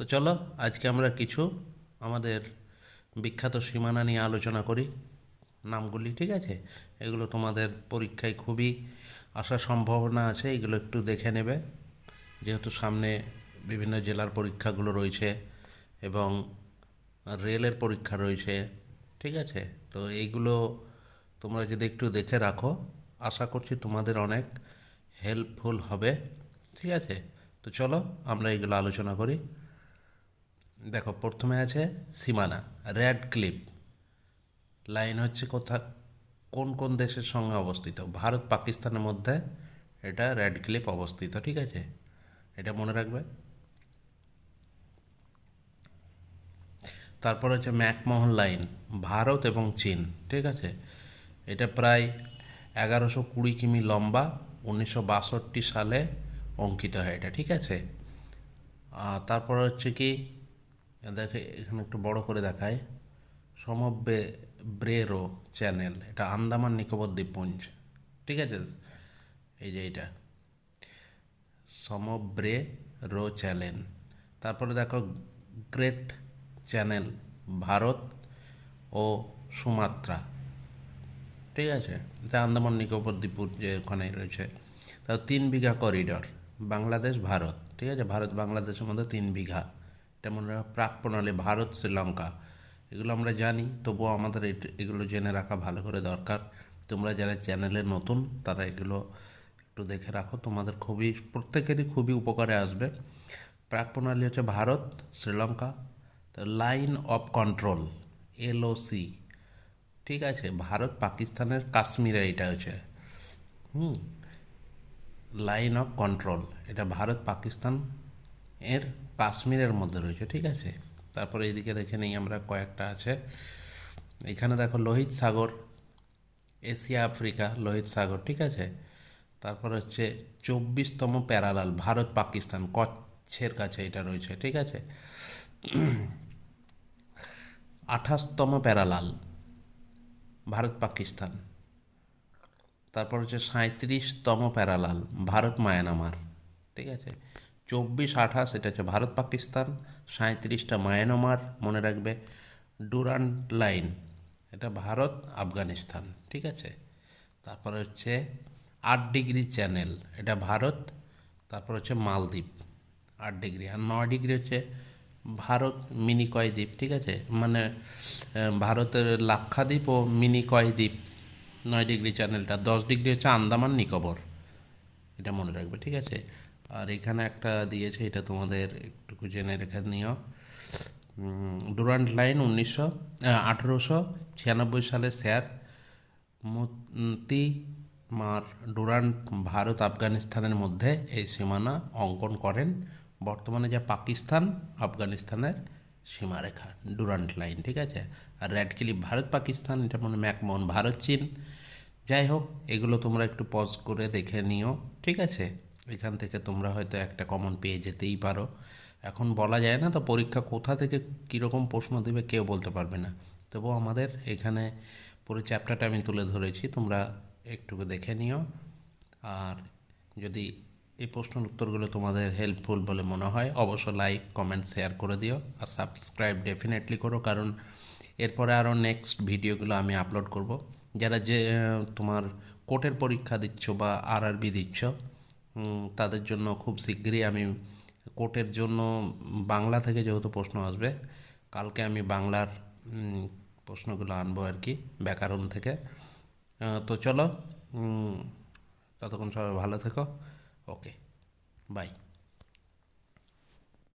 তো চলো, আজকে আমরা কিছু আমাদের বিখ্যাত সীমানা নিয়ে আলোচনা করি, নামগুলি, ঠিক আছে? এগুলো তোমাদের পরীক্ষায় খুবই আসার সম্ভাবনা আছে, এগুলো একটু দেখে নেবে। যেহেতু সামনে বিভিন্ন জেলার পরীক্ষাগুলো রয়েছে এবং রেলের পরীক্ষা রয়েছে, ঠিক আছে? তো এইগুলো তোমরা যদি একটু দেখে রাখো, আশা করছি তোমাদের অনেক হেল্পফুল হবে, ঠিক আছে? তো চলো, আমরা এগুলো আলোচনা করি। দেখো, প্রথমে আছে সীমানা, রেড ক্লিপ লাইন হচ্ছে কোথা, কোন কোন দেশের সঙ্গে অবস্থিত? ভারত, পাকিস্তানের মধ্যে এটা রেড ক্লিপ অবস্থিত, ঠিক আছে? এটা মনে রাখবে। তারপর হচ্ছে ম্যাকমোহন লাইন, ভারত এবং চীন, ঠিক আছে? এটা প্রায় এগারোশো কুড়ি কিমি লম্বা, উনিশশো বাষট্টি সালে অঙ্কিত হয় এটা, ঠিক আছে? তারপর হচ্ছে কি দেখে এখানে একটু বড় করে দেখায়। সমব্বে ব্রেরো চ্যানেল, এটা আন্দামান নিকোবর দ্বীপপুঞ্জ। ঠিক আছে? এই যে এটা সমব্রে রো চ্যানেল তারপরে দেখো, গ্রেট চ্যানেল ভারত ও সুমাত্রা। ঠিক আছে? এটা আন্দামান নিকোবর দ্বীপপুঞ্জে ওখানে রয়েছে। তা তিন বিঘা করিডর, বাংলাদেশ, ভারত। ঠিক আছে? ভারত, বাংলাদেশের মধ্যে তিন বিঘা। মনে রাখা প্রাক প্রণালী ভারত, শ্রীলঙ্কা, এগুলো আমরা জানি। তবুও আমাদের এগুলো জেনে রাখা ভালো করে দরকার। তোমরা যারা চ্যানেলে নতুন, তারা এগুলো একটু দেখে রাখো। তোমাদের খুবই, প্রত্যেকেরই খুবই উপকারে আসবে। প্রাক প্রণালী হচ্ছে Bharat, Sri Lanka line of control LOC ঠিক আছে, ভারত, পাকিস্তানের কাশ্মীরে এটা হচ্ছে। হুম লাইন অফ কন্ট্রোল এটা ভারত, পাকিস্তান এর কাশ্মীরের মধ্যে রয়েছে, ঠিক আছে? তারপরে এইদিকে দেখে নেই আমরা কয়েকটা আছে। এখানে দেখো লোহিত সাগর, এশিয়া, আফ্রিকা, লোহিত সাগর, ঠিক আছে? তারপর হচ্ছে চব্বিশতম প্যারালাল, ভারত, পাকিস্তান, কচ্ছের কাছে এটা রয়েছে, ঠিক আছে? আঠাশতম প্যারালাল, ভারত, পাকিস্তান। তারপর হচ্ছে সাঁত্রিশতম প্যারালাল, ভারত, মায়ানমার, ঠিক আছে? চব্বিশ আঠাশ, এটা হচ্ছে ভারত পাকিস্তান সাঁত্রিশটা মায়ানমার, মনে রাখবে ডুরান্ট লাইন, এটা ভারত, আফগানিস্তান, ঠিক আছে? তারপর হচ্ছে আট ডিগ্রি চ্যানেল, এটা ভারত, তারপর হচ্ছে মালদ্বীপ, আট ডিগ্রি, আর নয় ডিগ্রি হচ্ছে ভারত মিনিকয় দ্বীপ ঠিক আছে? মানে ভারতের লাক্ষাদ্বীপ ও মিনিকয় দ্বীপ নয় ডিগ্রি চ্যানেলটা, দশ ডিগ্রি হচ্ছে আন্দামান নিকোবর, এটা মনে রাখবে, ঠিক আছে? আর এখানে একটা দিয়েছে, এটা তোমাদের একটু জেনে রেখে নিও। ডুরান্ট লাইন উনিশশো আঠেরোশো ছিয়ানব্বই সালে স্যার মতি মার ডুরান্ট ভারত আফগানিস্তানের মধ্যে এই সীমানা অঙ্কন করেন। বর্তমানে যা পাকিস্তান, আফগানিস্তানের সীমারেখা, ডুরান্ট লাইন, ঠিক আছে? আর রেড ক্লিপ ভারত পাকিস্তান, এটা মানে ম্যাকমোহন ভারত চীন। যাই হোক, এগুলো তোমরা একটু পজ করে দেখে নিও, ঠিক আছে? এখান থেকে তোমরা হয়তো একটা কমন পেয়ে যেতেই পারো। এখন বলা যায় না তো পরীক্ষা কোথা থেকে কীরকম প্রশ্ন দেবে কেউ বলতে পারবে না। তবুও আমাদের এখানে পুরো চ্যাপ্টারটা আমি তুলে ধরেছি তোমরা একটু দেখে নিও। আর যদি এই প্রশ্নের উত্তরগুলো তোমাদের হেল্পফুল বলে মনে হয় অবশ্য লাইক কমেন্ট শেয়ার করে দিও আর সাবস্ক্রাইব ডেফিনেটলি করো কারণ এরপরে আরও নেক্সট ভিডিওগুলো আমি আপলোড করব। যারা যে তোমার কোর্টের পরীক্ষা দিচ্ছ বা আর আরআরবি দিচ্ছ উম, তাদের জন্য খুব শীঘ্রই আমি কোর্টের জন্য বাংলা থেকে যেহেতু প্রশ্ন আসবে, কালকে আমি বাংলার প্রশ্নগুলো আনব আর কি ব্যাকরণ থেকে। তো চলো ততক্ষণ সবাই ভালো থেকো। Okay bye